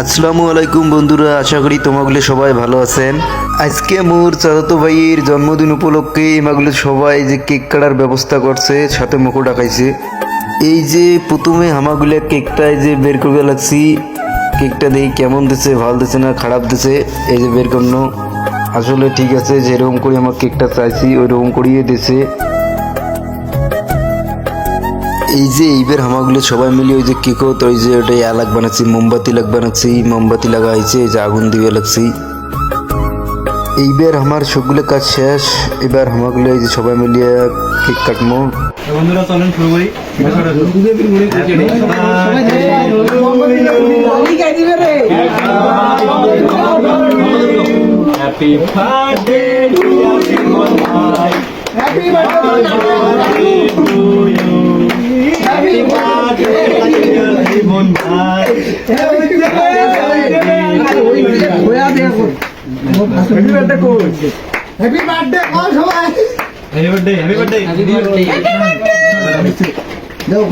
আসসালামু আলাইকুম বন্ধুরা, আশা করি তোমাগুলো সবাই ভালো আছেন। আজকে মোর চাচাতো ভাইয়ের জন্মদিন উপলক্ষে এমাগুলো সবাই যে কেক কাটার ব্যবস্থা করছে, সাথে মুখো ডাকাইছে এই যে প্রথমে হামাগুলো কেকটায় যে বের করবে লাগছি কেকটা দেখি কেমন দিছে, ভালো দিছে না খারাপ দিছে, এই যে বের করল আসলে ঠিক আছে, যেরকম করে আমার কেকটা চাইছি ওই রকম করিয়ে দিছে। এই যে এইবার হামাগুলো সবাই মিলে ওই যে কি কত ওই যে ওটাই আলাগ বানাচ্ছি মোমবাতি লাগ বানাচ্ছি মোমবাতি লাগাইছে এই যে আগুন দিয়ে লাগছি। এইবার আমার সবগুলো কাজ শেষ এবার হামাগুলো এই যে সবাই মিলিয়ে কেক কাটবো বন্ধুরা চলেন শুরু করি। হ্যাপি বার্থডে ভাই। হ্যাপি বার্থডে কল সবাই happy birthday happy birthday happy birthday দেখো